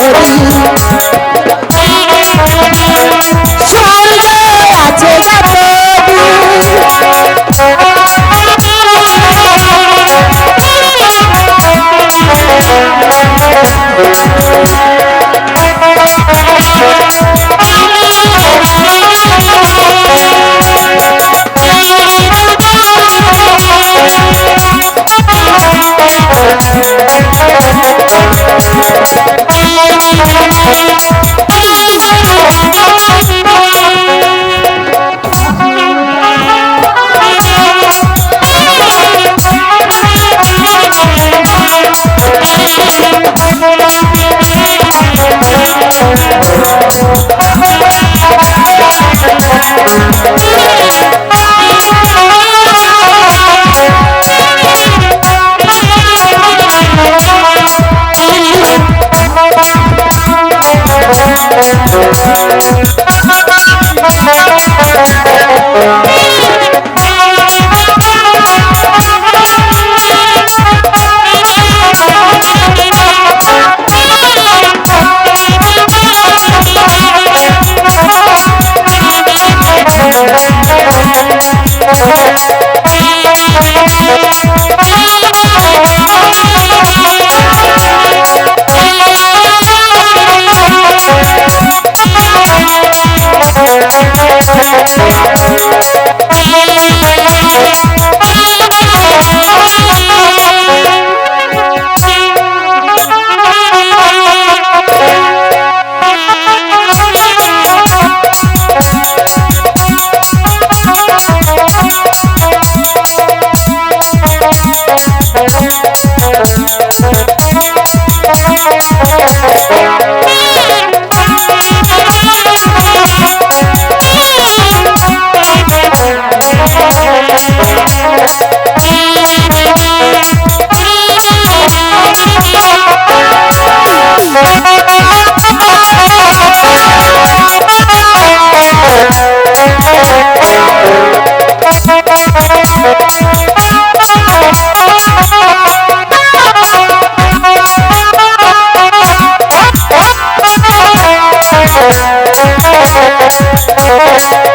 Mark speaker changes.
Speaker 1: Hari Thank you. Thank you. Yeah.